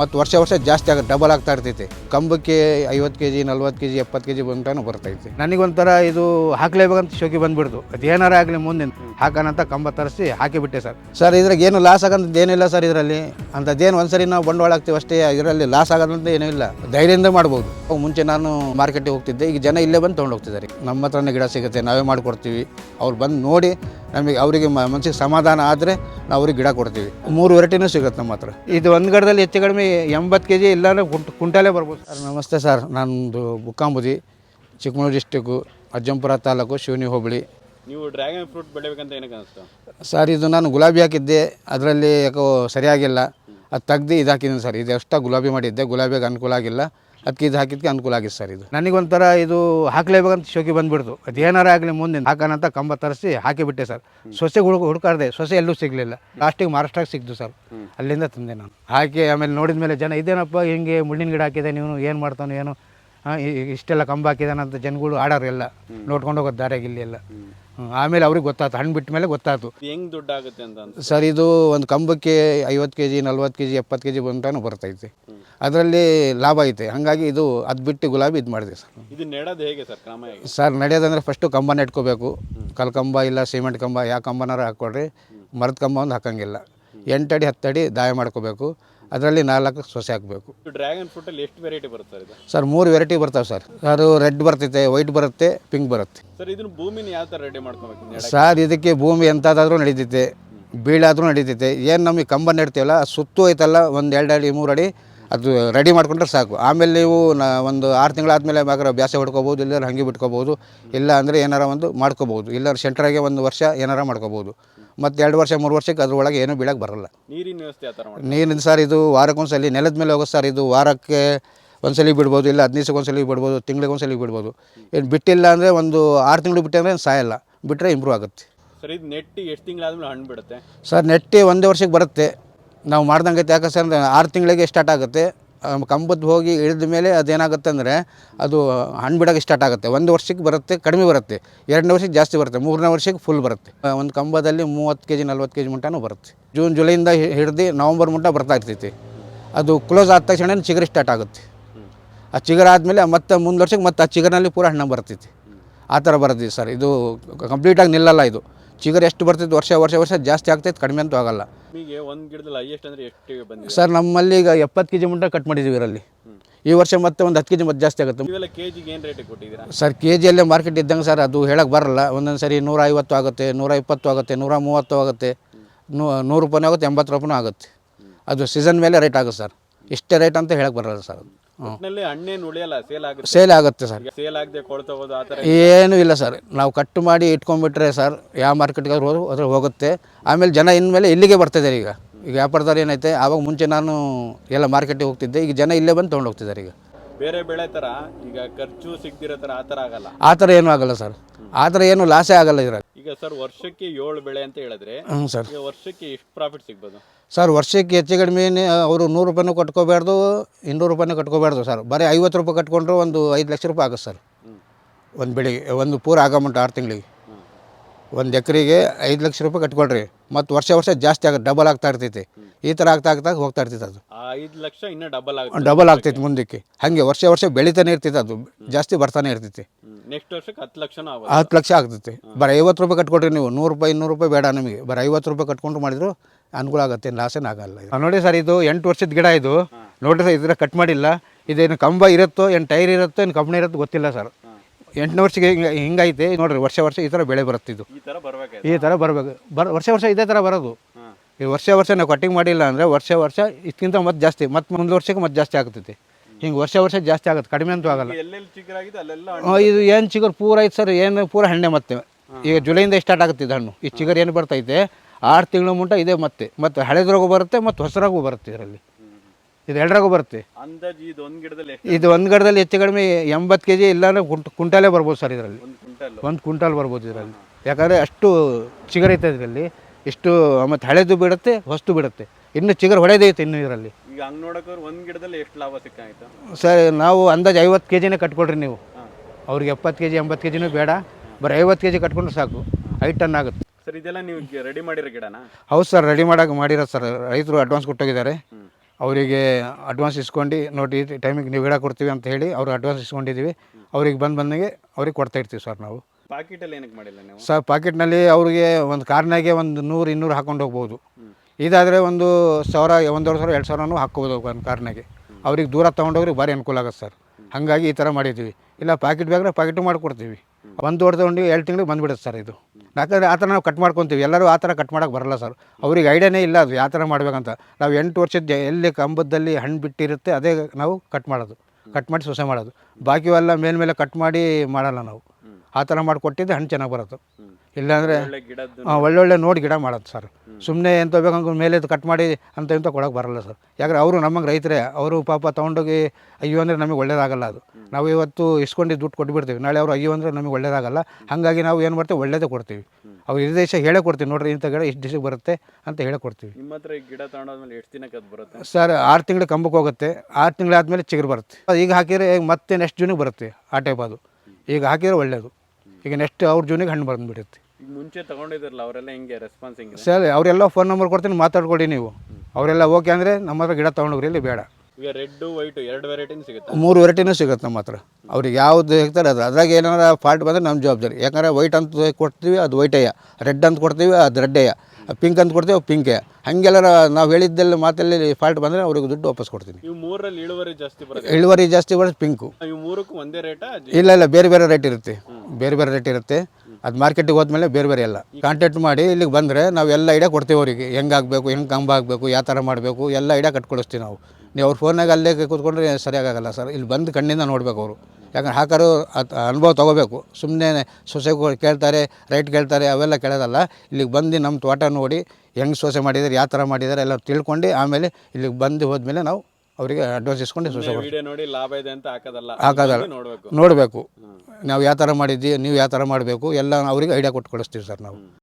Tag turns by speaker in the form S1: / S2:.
S1: ಮತ್ತು ವರ್ಷ ವರ್ಷ ಜಾಸ್ತಿ ಆಗ ಡಬಲ್ ಆಗ್ತಾ ಇರ್ತೈತೆ. ಕಂಬಕ್ಕೆ ಐವತ್ತು ಕೆ ಜಿ ನಲ್ವತ್ತು ಕೆ ಜಿ ಎಪ್ಪತ್ತು ಕೆ ಜಿ ಬಂತಾನು ಬರ್ತೈತೆ. ನನಗೊಂಥರ ಇದು ಹಾಕ್ಲೇಬೇಕಂತ ಶೋಕಿ ಬಂದ್ಬಿಡ್ತು. ಅದೇನಾರ ಆಗಲಿ ಮುಂದೆ ಹಾಕೋಣಂತ ಕಂಬ ತರಿಸಿ ಹಾಕಿಬಿಟ್ಟೆ ಸರ್. ಸರ್, ಇದ್ರಾಗ ಏನು ಲಾಸ್ ಆಗಂತ ಏನಿಲ್ಲ ಸರ್ ಇದರಲ್ಲಿ. ಅಂಥದ್ದೇನು ಒಂದ್ಸರಿ ನಾವು ಬಂಡವಾಳ ಹಾಕ್ತೀವಿ ಅಷ್ಟೇ, ಇದರಲ್ಲಿ ಲಾಸ್ ಆಗೋದಂತ ಏನೂ ಇಲ್ಲ. ಧೈರ್ಯದಿಂದ ಮಾಡ್ಬೋದು. ಮುಂಚೆ ನಾನು ಮಾರ್ಕೆಟಿಗೆ ಹೋಗ್ತಿದ್ದೆ, ಈಗ ಜನ ಇಲ್ಲೇ ಬಂದು ತೊಗೊಂಡು ಹೋಗ್ತಿದ್ದಾರೆ. ನಮ್ಮ ಹತ್ರನೇ ಗಿಡ ಸಿಗುತ್ತೆ, ನಾವೇ ಮಾಡಿಕೊಡ್ತೀವಿ. ಅವ್ರು ಬಂದು ನೋಡಿ ನಮಗೆ ಅವರಿಗೆ ಮನಸ್ಸಿಗೆ ಸಮಾಧಾನ ಆದರೆ ನಾವು ಅವ್ರಿಗೆ ಗಿಡ ಕೊಡ್ತೀವಿ. ಮೂರು ವೆರೈಟಿನೂ ಸಿಗುತ್ತೆ ನಮ್ಮ ಹತ್ರ. ಇದು ಒಂದು ಗಡದಲ್ಲಿ ಹೆಚ್ಚು ಕಡಿಮೆ ಎಂಬತ್ತು ಕೆ ಜಿ ಇಲ್ಲಾಂದ್ರೆ ಕುಂಟ್ ಕುಂಟಾಲೇ ಬರ್ಬೋದು. ಸರ್ ನಮಸ್ತೆ ಸರ್. ನಂದು ಬುಕ್ಕಾಂಬುದಿ ಚಿಕ್ಕಮಗಳೂರು ಡಿಸ್ಟಿಕ್ಕು ಅಜ್ಜಂಪುರ ತಾಲೂಕು ಶಿವನಿ ಹೋಬಳಿ.
S2: ನೀವು ಡ್ರ್ಯಾಗನ್ ಫ್ರೂಟ್ ಬೆಳಿಬೇಕಂತ ಏನಕ್ಕೆ ಅನಿಸ್ತು
S1: ಸರ್ ಇದು ನಾನು ಗುಲಾಬಿ ಹಾಕಿದ್ದೆ. ಅದರಲ್ಲಿ ಯಾಕೋ ಸರಿಯಾಗಿಲ್ಲ. ಅದು ತೆಗ್ದು ಇದು ಹಾಕಿದ್ದೀನಿ ಸರ್. ಇದು ಅಷ್ಟೇ ಗುಲಾಬಿ ಮಾಡಿದ್ದೆ. ಗುಲಾಬಿಗೆ ಅನುಕೂಲ ಆಗಿಲ್ಲ. ಅದಕ್ಕೆ ಇದು ಹಾಕಿದ್ಕೆ ಅನುಕೂಲ ಆಗಿತ್ತು ಸರ್ ಇದು. ನನಗೊಂಥರ ಇದು ಹಾಕ್ಲೇಬೇಕಂತ ಶೋಕಿ ಬಂದ್ಬಿಡ್ತು. ಅದು ಏನಾರ ಆಗಲಿ ಮುಂದೆ ಹಾಕೋಣಂತ ಕಂಬ ತರಿಸಿ ಹಾಕಿಬಿಟ್ಟೆ ಸರ್. ಸೊಸೆ ಹುಡುಗ ಹುಡುಕಾಡ್ದೆ ಸೊಸೆ ಎಲ್ಲೂ ಸಿಗಲಿಲ್ಲ. ಲಾಸ್ಟಿಗೆ ಮಹಾರಾಷ್ಟ್ರಕ್ಕೆ ಸಿಕ್ತು ಸರ್. ಅಲ್ಲಿಂದ ತಂದೆ ನಾನು. ಹಾಕಿ ಆಮೇಲೆ ನೋಡಿದ ಮೇಲೆ ಜನ ಇದೇನಪ್ಪ ಹಿಂಗೆ ಮುಳ್ಳಿನ ಗಿಡ ಹಾಕಿದೆ ನೀವು ಏನು ಮಾಡ್ತಾನೆ ಏನು ಇಷ್ಟೆಲ್ಲ ಕಂಬ ಹಾಕಿದಾನಂತ ಜನಗಳು ಆಡೋರು ಎಲ್ಲ. ನೋಡ್ಕೊಂಡು ಹೋಗೋದು ದಾರಿಯಾಗಿ ಇಲ್ಲಿ ಎಲ್ಲ. ಆಮೇಲೆ ಅವ್ರಿಗೆ ಗೊತ್ತಾಯ್ತು ಹಣ್ಣು ಬಿಟ್ಟ ಮೇಲೆ ಗೊತ್ತಾಯ್ತು.
S2: ಹೆಂಗ್ ದುಡ್ಡು ಆಗುತ್ತೆ ಅಂತ
S1: ಸರ್ ಇದು ಒಂದು ಕಂಬಕ್ಕೆ ಐವತ್ತು ಕೆ ಜಿ ನಲ್ವತ್ತು ಕೆ ಜಿ ಎಪ್ಪತ್ತು ಕೆ ಜಿ ಬಂತಾನು ಬರ್ತೈತೆ. ಅದರಲ್ಲಿ ಲಾಭ ಐತೆ. ಹಾಗಾಗಿ ಇದು ಅದು ಬಿಟ್ಟು ಗುಲಾಬಿ ಇದು ಮಾಡಿದೆ ಸರ್.
S2: ಇದು ನೆಡೋದು ಹೇಗೆ ಸರ್ ಕ್ರಮ ಹೇಗೆ?
S1: ಸರ್ ನಡೆಯೋದಂದ್ರೆ ಫಸ್ಟು ಕಂಬ ನೆಟ್ಕೋಬೇಕು. ಕಲ್ ಕಂಬ ಇಲ್ಲ ಸಿಮೆಂಟ್ ಕಂಬ ಯಾವ ಕಂಬನಾರು ಹಾಕ್ಕೊಡ್ರಿ. ಮರದ ಕಂಬ ಒಂದು ಹಾಕಂಗಿಲ್ಲ. ಎಂಟಡಿ ಹತ್ತಡಿ ದಾಯ ಮಾಡ್ಕೋಬೇಕು. ಅದರಲ್ಲಿ ನಾಲ್ಕು ಸೊಸೆ ಹಾಕಬೇಕು.
S2: ಡ್ರ್ಯಾಗನ್ ಫ್ರೂಟಲ್ಲಿ ಎಷ್ಟು ವೆರೈಟಿ ಬರುತ್ತೆ ಸರ್ ಇದು?
S1: ಸರ್ ಮೂರು ವೆರೈಟಿ ಬರ್ತಾವೆ ಸರ್. ಅದು ರೆಡ್ ಬರ್ತೈತೆ ವೈಟ್ ಬರುತ್ತೆ ಪಿಂಕ್ ಬರುತ್ತೆ.
S2: ಸರ್ ಇದನ್ನು ಭೂಮಿನ ಯಾವ ಥರ ರೆಡಿ ಮಾಡ್ಕೋಬೇಕು?
S1: ಸರ್ ಇದಕ್ಕೆ ಭೂಮಿ ಎಂಥದಾದರೂ ನಡೀತೈತೆ ಬೀಳಾದರೂ ನಡೀತೈತೆ. ಏನು ನಮಗೆ ಕಂಬ ನೆಡ್ತೀವಲ್ಲ ಸುತ್ತು ಐತಲ್ಲ ಒಂದು ಎರಡು ಅಡಿ ಮೂರು ಅಡಿ ಅದು ರೆಡಿ ಮಾಡ್ಕೊಂಡ್ರೆ ಸಾಕು. ಆಮೇಲೆ ನೀವು ನ ಒಂದು ಆರು ತಿಂಗಳಾದಮೇಲೆ ಬೇಕಾದ್ರೆ ಬ್ಯಾಸೆ ಹೊಡ್ಕೋಬೋದು ಇಲ್ಲ ಹಂಗೆ ಬಿಟ್ಕೋಬೋದು ಇಲ್ಲ ಅಂದರೆ ಏನಾರ ಒಂದು ಮಾಡ್ಕೋಬೋದು ಇಲ್ಲ ಸೆಂಟ್ರಾಗೆ ಒಂದು ವರ್ಷ ಏನಾರ ಮಾಡ್ಕೋಬೋದು. ಮತ್ತು ಎರಡು ವರ್ಷ ಮೂರು ವರ್ಷಕ್ಕೆ ಅದ್ರೊಳಗೆ ಏನೂ ಬೀಳಕ್ಕೆ ಬರಲ್ಲ.
S2: ನೀರಿನ ವ್ಯವಸ್ಥೆ ಮಾಡಿ
S1: ನೀರಿನ ಸರ್ ಇದು ವಾರಕ್ಕೊಂದ್ಸಲಿ ನೆಲದ ಮೇಲೆ ಹೋಗೋದು ಸರ್ ಇದು ವಾರಕ್ಕೆ ಒಂದ್ಸಲಿ ಬಿಡ್ಬೋದು ಇಲ್ಲ ಹದಿನೈದು ಒಂದ್ಸಲಿ ಬಿಡ್ಬೋದು ತಿಂಗಳಿಗೆ ಒಂದ್ಸಲಿ ಬಿಡ್ಬೋದು. ಏನು ಬಿಟ್ಟಿಲ್ಲ ಅಂದರೆ ಒಂದು ಆರು ತಿಂಗಳು ಬಿಟ್ಟಂದ್ರೆ ಸಾಯಲ್ಲ. ಬಿಟ್ಟರೆ ಇಂಪ್ರೂವ್ ಆಗುತ್ತೆ.
S2: ಸರ್ ಇದು ನೆಟ್ಟಿ ಎಷ್ಟು ತಿಂಗಳಾದ್ಮೇಲೆ ಹಣ್ಣು ಬಿಡುತ್ತೆ?
S1: ಸರ್ ನೆಟ್ಟಿ ಒಂದೇ ವರ್ಷಕ್ಕೆ ಬರುತ್ತೆ. ನಾವು ಮಾಡ್ದಂಗೆ ಯಾಕೆ ಸರ್ ಅಂದರೆ ಆರು ತಿಂಗಳಿಗೆ ಸ್ಟಾರ್ಟ್ ಆಗುತ್ತೆ. ಕಂಬದ್ದು ಹೋಗಿ ಇಳಿದ ಮೇಲೆ ಅದೇನಾಗುತ್ತೆ ಅಂದರೆ ಅದು ಹಣ್ಣು ಬಿಡೋಕೆ ಸ್ಟಾರ್ಟ್ ಆಗುತ್ತೆ. ಒಂದು ವರ್ಷಕ್ಕೆ ಬರುತ್ತೆ, ಕಡಿಮೆ ಬರುತ್ತೆ. ಎರಡನೇ ವರ್ಷಕ್ಕೆ ಜಾಸ್ತಿ ಬರುತ್ತೆ. ಮೂರನೇ ವರ್ಷಕ್ಕೆ ಫುಲ್ ಬರುತ್ತೆ. ಒಂದು ಕಂಬದಲ್ಲಿ ಮೂವತ್ತು ಕೆ ಜಿ ನಲ್ವತ್ತು ಕೆ ಜಿ ಬರುತ್ತೆ. ಜೂನ್ ಜುಲೈಯಿಂದ ಹಿಡ್ದು ನವಂಬರ್ ಮುಟ್ಟ ಬರ್ತಾ ಇರ್ತೈತಿ. ಅದು ಕ್ಲೋಸ್ ಆದ ತಕ್ಷಣ ಚಿಗರಿ ಸ್ಟಾರ್ಟ್ ಆಗುತ್ತೆ. ಆ ಚಿಗರ್ ಆದಮೇಲೆ ಮತ್ತೆ ಮುಂದೆ ವರ್ಷಕ್ಕೆ ಮತ್ತೆ ಆ ಚಿಗರ್ನಲ್ಲಿ ಪೂರ ಹಣ್ಣು ಬರ್ತೈತಿ. ಆ ಥರ ಬರ್ತೈತಿ ಸರ್. ಇದು ಕಂಪ್ಲೀಟಾಗಿ ನಿಲ್ಲಲ್ಲ ಇದು. ಚಿಗರ್ ಎಷ್ಟು ಬರ್ತೈತೆ ವರ್ಷ ವರ್ಷ ವರ್ಷ ಜಾಸ್ತಿ ಆಗ್ತೈತೆ ಕಡಿಮೆ ಅಂತೂ ಆಗಲ್ಲ.
S2: ನಿಮಗೆ ಒಂದ್ ಗಿಡದಲ್ಲಿ ಹೈಯೆಸ್ಟ್ ಅಂದ್ರೆ ಎಷ್ಟು ಬಂದಿದೆ?
S1: ಸರ್ ನಮ್ಮಲ್ಲಿ ಈಗ ಎಪ್ಪತ್ತು ಕೆ ಜಿ ಮುಟ್ಟ ಕಟ್ ಮಾಡಿದ್ದೀವಿ ಇದರಲ್ಲಿ. ಈ ವರ್ಷ ಮತ್ತೆ ಒಂದು ಹತ್ತು ಕೆ ಜಿ ಮತ್ತೆ ಜಾಸ್ತಿ ಆಗುತ್ತೆ.
S2: ಇವೆಲ್ಲ ಕೆಜಿಗೆ ಏನ್ ಕೊಟ್ಟಿದ್ದೀರಾ?
S1: ಸರ್ ಕೆ ಜಿಯಲ್ಲೇ ಮಾರ್ಕೆಟ್ ಇದ್ದಂಗೆ ಸರ್ ಅದು ಹೇಳಕ್ಕೆ ಬರಲ್ಲ. ಒಂದೊಂದು ಸರಿ ನೂರ ಐವತ್ತು ಆಗುತ್ತೆ ನೂರ ಇಪ್ಪತ್ತು ಆಗುತ್ತೆ ನೂರ ಮೂವತ್ತು ಆಗುತ್ತೆ ನೂ ನೂರು ರೂಪಾಯಿ ಆಗುತ್ತೆ ಎಂಬತ್ತು ರೂಪಾಯಿ ಆಗುತ್ತೆ. ಅದು ಸೀಸನ್ ಮೇಲೆ ರೇಟ್ ಆಗುತ್ತೆ ಸರ್. ಇಷ್ಟೇ ರೇಟ್ ಅಂತ ಹೇಳಕ್ಕೆ ಬರಲ್ಲ ಸರ್. ಅದು
S2: ಹಣ್ಣೇನು ಉಳಿಯಲ್ಲ ಸೇಲ್ ಆಗುತ್ತೆ.
S1: ಸೇಲ್ ಆಗುತ್ತೆ ಸರ್
S2: ಈಗ ಸೇಲ್ ಆಗದೆ ಕೊಳ್ತೋಗೋದು ಆ ಥರ
S1: ಏನೂ ಇಲ್ಲ ಸರ್ ನಾವು ಕಟ್ ಮಾಡಿ ಇಟ್ಕೊಂಡ್ಬಿಟ್ರೆ ಸರ್ ಯಾವ ಮಾರ್ಕೆಟ್ಗೆ ಹೋದ್ರು ಅದ್ರ ಹೋಗುತ್ತೆ. ಆಮೇಲೆ ಜನ ಇನ್ಮೇಲೆ ಇಲ್ಲಿಗೆ ಬರ್ತಿದ್ದಾರೆ ಈಗ. ಈಗ ವ್ಯಾಪಾರದವ್ರು ಏನೈತೆ ಆವಾಗ ಮುಂಚೆ ನಾನು ಎಲ್ಲ ಮಾರ್ಕೆಟಿಗೆ ಹೋಗ್ತಿದ್ದೆ ಈಗ ಜನ ಇಲ್ಲೇ ಬಂದು ತೊಗೊಂಡು ಹೋಗ್ತಿದ್ದಾರೆ ಈಗ.
S2: ಬೇರೆ ಬೆಳೆ ಥರ ಈಗ ಖರ್ಚು ಸಿಗ್ದಿರೋ ತರ ಆ ಥರ ಆಗಲ್ಲ.
S1: ಆ ಥರ ಏನೂ ಆಗಲ್ಲ ಸರ್ ಆ ಥರ ಏನು ಲಾಸೇ ಆಗಲ್ಲ ಇದ್ರಾಗ
S2: ಈಗ ಸರ್ ವರ್ಷಕ್ಕೆ ಏಳು ಬೆಳೆ ಅಂತ ಹೇಳಿದ್ರೆ
S1: ಹ್ಞೂ ಸರ್.
S2: ಈಗ ವರ್ಷಕ್ಕೆ ಎಷ್ಟು ಪ್ರಾಫಿಟ್ ಸಿಗ್ಬೋದು?
S1: ಸರ್ ವರ್ಷಕ್ಕೆ ಹೆಚ್ಚು ಕಡಿಮೆ ಅವರು ನೂರು ರೂಪಾಯಿನೂ ಕಟ್ಕೋಬಾರ್ದು ಇನ್ನೂರು ರೂಪಾಯಿ ಕಟ್ಕೋಬಾರ್ದು ಸರ್. ಬರೀ ಐವತ್ತು ರೂಪಾಯಿ ಕಟ್ಕೊಂಡ್ರೆ ಒಂದು ಐದು ಲಕ್ಷ ರೂಪಾಯಿ ಆಗುತ್ತೆ ಸರ್. ಒಂದು ಬೆಳಿಗ್ಗೆ ಒಂದು ಪೂರ ಆಗಮಂಟು ಆರು ತಿಂಗಳಿಗೆ. ಒಂದು ಎಕರೆಗೆ ಐದು ಲಕ್ಷ ರೂಪಾಯಿ ಕಟ್ಕೊಳ್ರಿ. ಮತ್ತು ವರ್ಷ ವರ್ಷ ಜಾಸ್ತಿ ಆಗುತ್ತೆ ಡಬಲ್ ಆಗ್ತಾ ಇರ್ತೈತಿ. ಈ ಥರ ಆಗ್ತಾ ಆಗ್ತಾ ಹೋಗ್ತಾ ಇರ್ತೈತೆ ಅದು.
S2: ಆ ಐದು ಲಕ್ಷ ಇನ್ನೂ ಡಬಲ್ ಆಗುತ್ತೆ.
S1: ಡಬಲ್ ಆಗ್ತೈತಿ ಮುಂದಕ್ಕೆ. ಹಾಗೆ ವರ್ಷ ವರ್ಷ ಬೆಳಿತಾನೆ ಇರ್ತೈತೆ ಅದು. ಜಾಸ್ತಿ ಬರ್ತಾನೆ ಇರ್ತೈತಿ.
S2: ನೆಕ್ಸ್ಟ್ ವರ್ಷಕ್ಕೆ ಹತ್ತು ಲಕ್ಷನೂ ಆಗುತ್ತೆ.
S1: ಹತ್ತು ಲಕ್ಷ ಆಗ್ತೈತಿ. ಬರ ಐವತ್ತು ರೂಪಾಯಿ ಕಟ್ಕೊಟ್ರಿ ನೀವು ನೂರು ರೂಪಾಯಿ ಇನ್ನೂರು ರೂಪಾಯಿ ಬೇಡ ನಮಗೆ. ಬರೀ ಐವತ್ತು ರೂಪಾಯಿ ಕಟ್ಕೊಂಡು ಮಾಡಿದ್ರು ಅನುಕೂಲ ಆಗುತ್ತೆ ಲಾಸೇನು ಆಗಲ್ಲ ಇದು. ನೋಡಿ ಸರ್ ಇದು ಎಂಟು ವರ್ಷದ ಗಿಡ ಇದು. ನೋಡಿ ಸರ್ ಇದ್ರ ಕಟ್ ಮಾಡಿಲ್ಲ. ಇದೇನು ಕಂಬ ಇರುತ್ತೋ ಏನು ಟೈರ್ ಇರುತ್ತೋ ಏನು ಕಂಪ್ನಿ ಇರುತ್ತೋ ಗೊತ್ತಿಲ್ಲ ಸರ್. ಎಂಟನೇ ವರ್ಷಕ್ಕೆ ಹಿಂಗೆ ಹಿಂಗೈತೆ. ನೋಡ್ರಿ ವರ್ಷ ವರ್ಷ ಈ ಥರ ಬೆಳೆ ಬರುತ್ತೆ ಇದು.
S2: ಈ ಥರ ಬರ್ಬೇಕಾಯ್ತು?
S1: ಈ ಥರ ಬರಬೇಕು. ಬರ ವರ್ಷ ವರ್ಷ ಇದೇ ಥರ ಬರೋದು. ಈ ವರ್ಷ ವರ್ಷ ನಾವು ಕಟ್ಟಿಂಗ್ ಮಾಡಿಲ್ಲ ಅಂದರೆ ವರ್ಷ ವರ್ಷ ಇದಕ್ಕಿಂತ ಮತ್ತೆ ಜಾಸ್ತಿ ಮತ್ತೆ ಮುಂದೆ ವರ್ಷಕ್ಕೆ ಮತ್ತೆ ಜಾಸ್ತಿ ಆಗ್ತೈತಿ. ಹಿಂಗೆ ವರ್ಷ ವರ್ಷ ಜಾಸ್ತಿ ಆಗುತ್ತೆ ಕಡಿಮೆ ಅಂತೂ ಆಗಲ್ಲ.
S2: ಎಲ್ಲೆಲ್ಲಿ ಅಲ್ಲೆಲ್ಲ
S1: ಇದು ಏನು ಚಿಗುರು? ಪೂರ ಐತೆ ಸರ್ ಏನು ಪೂರ ಹಣ್ಣೆ ಮತ್ತೆ. ಈಗ ಜುಲೈಯಿಂದ ಸ್ಟಾರ್ಟ್ ಆಗುತ್ತೆ ಇದು ಹಣ್ಣು. ಈ ಚಿಗುರು ಏನು ಬರ್ತೈತೆ ಆರು ತಿಂಗಳ ಮುಂಟ ಇದೆ ಮತ್ತೆ. ಮತ್ತು ಹಳೆದ್ರಾಗೂ ಬರುತ್ತೆ ಮತ್ತು ಹೊಸರಾಗೂ ಬರುತ್ತೆ ಇದರಲ್ಲಿ. ಇದು ಎರಡರಾಗೂ ಬರುತ್ತೆ.
S2: ಅಂದಾಜು ಇದು ಒಂದು ಗಿಡದಲ್ಲಿ ಎಷ್ಟು
S1: ಇದು ಒಂದು ಗಡದಲ್ಲಿ ಹೆಚ್ಚು ಕಡಿಮೆ ಎಂಬತ್ತು ಕೆ ಜಿ ಇಲ್ಲಾಂದ್ರೆ ಕುಂಟ್ ಕುಂಟಾಲೇ ಬರ್ಬೋದು ಸರ್ ಇದರಲ್ಲಿ.
S2: ಒಂದು ಕ್ವಿಂಟಲ್
S1: ಒಂದು ಕ್ವಿಂಟಾಲ್ ಬರ್ಬೋದು ಇದರಲ್ಲಿ. ಯಾಕಂದರೆ ಅಷ್ಟು ಚಿಗರೈತೆ ಇದರಲ್ಲಿ. ಇಷ್ಟು ಮತ್ತು ಹಳೆದು ಬಿಡುತ್ತೆ ಹೊಸ್ತು ಬಿಡುತ್ತೆ. ಇನ್ನು ಚಿಗರು ಹೊಡೆದೈತೆ ಇನ್ನು ಇದರಲ್ಲಿ.
S2: ಈಗ ಹಂಗೆ ನೋಡೋಕೆ ಒಂದು ಗಿಡದಲ್ಲಿ ಎಷ್ಟು ಲಾಭ ಸಿಕ್ಕಾಯ್ತು?
S1: ಸರ್ ನಾವು ಅಂದಾಜು ಐವತ್ತು ಕೆ ಜಿನೇ ಕಟ್ಕೊಳ್ರಿ ನೀವು. ಅವ್ರಿಗೆ ಎಪ್ಪತ್ತು ಕೆ ಜಿ ಎಂಬತ್ತು ಕೆ ಜಿನೂ ಬೇಡ. ಬರೀ ಐವತ್ತು ಕೆ ಜಿ ಕಟ್ಕೊಂಡ್ರೆ ಸಾಕು. ಐದು ಟನ್ ಆಗುತ್ತೆ.
S2: ಸರ್ ಇದೆಲ್ಲ ನೀವು ರೆಡಿ ಮಾಡಿರೋ ಗಿಡನಾ?
S1: ಹೌದು ಸರ್ ರೆಡಿ ಮಾಡಕ್ಕೆ ಮಾಡಿರೋ ಸರ್. ರೈತರು ಅಡ್ವಾನ್ಸ್ ಕೊಟ್ಟೋಗಿದ್ದಾರೆ. ಅವರಿಗೆ ಅಡ್ವಾನ್ಸ್ ಇಸ್ಕೊಂಡು ನೋಡಿ ಈ ಟೈಮಿಗೆ ನೀವು ಗಿಡ ಕೊಡ್ತೀವಿ ಅಂತ ಹೇಳಿ ಅವ್ರು ಅಡ್ವಾನ್ಸ್ ಇಸ್ಕೊಂಡಿದ್ದೀವಿ ಅವ್ರಿಗೆ ಬಂದು ಬಂದಂಗೆ ಅವ್ರಿಗೆ ಕೊಡ್ತಾ ಇರ್ತೀವಿ ಸರ್ ನಾವು.
S2: ಪಾಕಿಟಲ್ಲಿ ಏನಕ್ಕೆ ಮಾಡಿಲ್ಲ ನೀವು?
S1: ಸರ್ ಪಾಕೆಟ್ನಲ್ಲಿ ಅವ್ರಿಗೆ ಒಂದು ಕಾರ್ನಾಗೆ ಒಂದು ನೂರು ಇನ್ನೂರು ಹಾಕೊಂಡು ಹೋಗ್ಬೋದು. ಇದಾದರೆ ಒಂದು ಸಾವಿರ, ಒಂದೂವರೆ ಸಾವಿರ, ಎರಡು ಸಾವಿರನೂ ಹಾಕ್ಕೋಬೋದು ಒಂದು ಕಾರ್ನಾಗೆ. ಅವ್ರಿಗೆ ದೂರ ತೊಗೊಂಡೋಗ್ರಿ ಭಾರಿ ಅನುಕೂಲ ಆಗುತ್ತೆ ಸರ್. ಹಾಗಾಗಿ ಈ ಥರ ಮಾಡಿದ್ದೀವಿ. ಇಲ್ಲ ಪ್ಯಾಕೆಟ್ ಬ್ಯಾಗ್ರೆ ಪ್ಯಾಕೆಟು ಮಾಡಿಕೊಡ್ತೀವಿ. ಒಂದು ವರ್ಷ ತೊಗೊಂಡು ಎರಡು ತಿಂಗಳಿಗೆ ಬಂದುಬಿಡುತ್ತೆ ಸರ್ ಇದು. ಯಾಕಂದರೆ ಆ ಥರ ನಾವು ಕಟ್ ಮಾಡ್ಕೊತೀವಿ. ಎಲ್ಲರೂ ಆ ಥರ ಕಟ್ ಮಾಡೋಕ್ಕೆ ಬರಲ್ಲ ಸರ್. ಅವ್ರಿಗೆ ಐಡಿಯಾನೇ ಇಲ್ಲ ಅದು ಯಾವ ಥರ ಮಾಡಬೇಕಂತ. ನಾವು ಎಂಟು ವರ್ಷದ ಎಲ್ಲಿ ಕಂಬದಲ್ಲಿ ಹಣ್ಣು ಬಿಟ್ಟಿರುತ್ತೆ ಅದೇ ನಾವು ಕಟ್ ಮಾಡೋದು. ಕಟ್ ಮಾಡಿ ಸೊಸೆ ಮಾಡೋದು. ಬಾಕಿವೆಲ್ಲ ಮೇಲ್ಮೇಲೆ ಕಟ್ ಮಾಡಿ ಮಾಡಲ್ಲ ನಾವು. ಆ ಥರ ಮಾಡಿಕೊಟ್ಟಿದ್ದೆ ಹಣ್ಣು ಚೆನ್ನಾಗಿ ಬರುತ್ತೆ. ಇಲ್ಲಾಂದರೆ
S2: ಗಿಡದ್ದು
S1: ಹಾಂ ಒಳ್ಳೊಳ್ಳೆ ನೋಡಿ ಗಿಡ ಮಾಡೋದು ಸರ್. ಸುಮ್ಮನೆ ಎಂತ ಬೇಕಂಗ ಮೇಲೆ ಕಟ್ ಮಾಡಿ ಅಂತ ಇಂತ ಕೊಡೋಕೆ ಬರಲ್ಲ ಸರ್. ಯಾಕಂದ್ರೆ ಅವರು ನಮಗೆ ರೈತರೇ ಅವರು ಪಾಪ ತೊಗೊಂಡೋಗಿ ಅಯ್ಯೋ ಅಂದರೆ ನಮಗೆ ಒಳ್ಳೇದಾಗಲ್ಲ ಅದು. ನಾವು ಇವತ್ತು ಇಸ್ಕೊಂಡು ದುಡ್ಡು ಕೊಟ್ಬಿಡ್ತೀವಿ. ನಾಳೆ ಅವರು ಅಯ್ಯೋ ಅಂದರೆ ನಮಗೆ ಒಳ್ಳೇದಾಗಲ್ಲ. ಹಾಗಾಗಿ ನಾವು ಏನು ಮಾಡ್ತೀವಿ? ಒಳ್ಳೇದೇ ಕೊಡ್ತೀವಿ. ಅವ್ರು ಇದೇ ದೇಶ ಹೇಳೇ ಕೊಡ್ತೀವಿ. ನೋಡ್ರಿ ಇಂಥ ಗಿಡ ಇಷ್ಟು ದಿವಸಕ್ಕೆ ಬರುತ್ತೆ ಅಂತ ಹೇಳಿಕೊಡ್ತೀವಿ
S2: ನಿಮ್ಮ ಹತ್ರ ಗಿಡ ತಗೊಂಡಾದ್ಮೇಲೆ ಎಷ್ಟು ದಿನಕ್ಕೆ ಅದು ಬರುತ್ತೆ?
S1: ಸರ್ ಆರು ತಿಂಗಳು ಕಂಬಕ್ಕೆ ಹೋಗುತ್ತೆ. ಆರು ತಿಂಗಳಾದಮೇಲೆ ಚಿಗುರು ಬರುತ್ತೆ. ಈಗ ಹಾಕಿದ್ರೆ ಮತ್ತೆ ನೆಕ್ಸ್ಟ್ ಜೂನಿಗೆ ಬರುತ್ತೆ ಆ ಟೈಪ್ ಅದು. ಈಗ ಹಾಕಿದ್ರೆ ಒಳ್ಳೆಯದು ಈಗ ನೆಕ್ಸ್ಟ್ ಅವ್ರ ಜೂನಿಗೆ ಹಣ್ಣು ಬಂದುಬಿಡುತ್ತೆ.
S2: ಈಗ ಮುಂಚೆ ತಗೊಂಡಿದ್ರಲ್ಲ ಅವರೆಲ್ಲ ಹೆಂಗೆ ರೆಸ್ಪಾನ್ಸ್
S1: ಸರ್ ಅವರೆಲ್ಲ ಫೋನ್ ನಂಬರ್ ಕೊಡ್ತೀನಿ ಮಾತಾಡ್ಕೊಡಿ ನೀವು. ಅವರೆಲ್ಲ ಓಕೆ ಅಂದರೆ ನಮ್ಮ ಹತ್ರ ಗಿಡ ತೊಗೊಂಡೋಗ್ರಿ ಇಲ್ಲಿ ಬೇಡ.
S2: ಈಗ ರೆಡ್ಡು ವೈಟು ಎರಡು ವೆರೈಟಿನೂ ಸಿಗುತ್ತೆ.
S1: ಮೂರು ವೆರೈಟಿನೂ ಸಿಗುತ್ತೆ ನಮ್ಮ ಹತ್ರ. ಅವ್ರಿಗೆ ಯಾವ್ದು ಹೇಳ್ತಾರೆ ಅದು. ಅದ್ರಾಗ ಏನಾರ ಫಾಲ್ಟ್ ಬಂದರೆ ನಮ್ಮ ಜವಾಬ್ದಾರಿ. ಯಾಕಂದರೆ ವೈಟ್ ಅಂತ ಕೊಡ್ತೀವಿ ಅದು ವೈಟಯ್ಯ ರೆಡ್ ಅಂತ ಕೊಡ್ತೀವಿ ಅದು ರೆಡ್ಡಯ್ಯ ಪಿಂಕ್ ಅಂತ ಕೊಡ್ತೀವಿ ಪಿಂಕೆ ಹಂಗೆಲ್ಲ ನಾವು ಹೇಳಿದ್ದೆಲ್ಲ ಮಾತಲ್ಲಿ ಫಾಲ್ಟ್ ಬಂದರೆ ಅವ್ರಿಗೆ ದುಡ್ಡು ವಾಪಸ್ ಕೊಡ್ತೀನಿ.
S2: ಇವು ಮೂರಲ್ಲಿ ಇಳುವರಿ ಜಾಸ್ತಿ ಬರುತ್ತೆ.
S1: ಇಳುವರಿ ಜಾಸ್ತಿ ಬರೋದು ಪಿಂಕು
S2: ಇವು ಮೂರಕ್ಕೂ ಒಂದೇ ರೇಟಾ
S1: ಇಲ್ಲ ಇಲ್ಲ ಬೇರೆ ಬೇರೆ ರೇಟ್ ಇರುತ್ತೆ. ಬೇರೆ ಬೇರೆ ರೇಟ್ ಇರುತ್ತೆ. ಅದು ಮಾರ್ಕೆಟಿಗೆ ಹೋದ್ಮೇಲೆ ಬೇರೆ ಬೇರೆ ಎಲ್ಲ. ಕಾಂಟ್ಯಾಕ್ಟ್ ಮಾಡಿ ಇಲ್ಲಿಗೆ ಬಂದರೆ ನಾವು ಎಲ್ಲ ಐಡಿಯಾ ಕೊಡ್ತೀವಿ ಅವರಿಗೆ. ಹೆಂಗೆ ಆಗಬೇಕು, ಹೆಂಗೆ ಕಂಬ ಆಗಬೇಕು, ಯಾವ ಥರ ಮಾಡಬೇಕು, ಎಲ್ಲ ಐಡಿಯಾ ಕಟ್ಕೊಳಿಸ್ತೀವಿ ನಾವು. ನೀವು ಅವ್ರ ಫೋನಾಗ ಅಲ್ಲೇ ಕೂತ್ಕೊಂಡ್ರೆ ಸರಿಯಾಗಲ್ಲ ಸರ್. ಇಲ್ಲಿ ಬಂದು ಕಣ್ಣಿಂದ ನೋಡಬೇಕು ಅವರು. ಯಾಕಂದ್ರೆ ಹಾಕರು ಅನುಭವ ತೊಗೋಬೇಕು. ಸುಮ್ಮನೆ ಸೊಸೆ ಕೇಳ್ತಾರೆ ರೈಟ್ ಕೇಳ್ತಾರೆ, ಅವೆಲ್ಲ ಕೇಳೋದಲ್ಲ. ಇಲ್ಲಿಗೆ ಬಂದು ನಮ್ಮ ತೋಟ ನೋಡಿ ಹೆಂಗೆ ಸೊಸೆ ಮಾಡಿದ್ದಾರೆ ಯಾವ ಥರ ಮಾಡಿದ್ದಾರೆ ಎಲ್ಲ ತಿಳ್ಕೊಂಡು ಆಮೇಲೆ ಇಲ್ಲಿಗೆ ಬಂದು ಹೋದ್ಮೇಲೆ ನಾವು ಅವರಿಗೆ ಅಡ್ವಾನ್ಸ್ ಇಸ್ಕೊಂಡು ಸೊಸೆ
S2: ವಿಡಿಯೋ ನೋಡಿ ಲಾಭ ಇದೆ ಅಂತ ಹಾಕೋದಲ್ಲ.
S1: ಹಾಕೋದಲ್ಲ.
S2: ನೋಡಬೇಕು.
S1: ನೋಡಬೇಕು. ನಾವು ಯಾವ ಥರ ಮಾಡಿದ್ವಿ ನೀವು ಯಾವ ಥರ ಮಾಡಬೇಕು ಎಲ್ಲ ಅವರಿಗೆ ಐಡಿಯಾ ಕೊಟ್ಟು ಕಳಿಸ್ತೀವಿ ಸರ್ ನಾವು.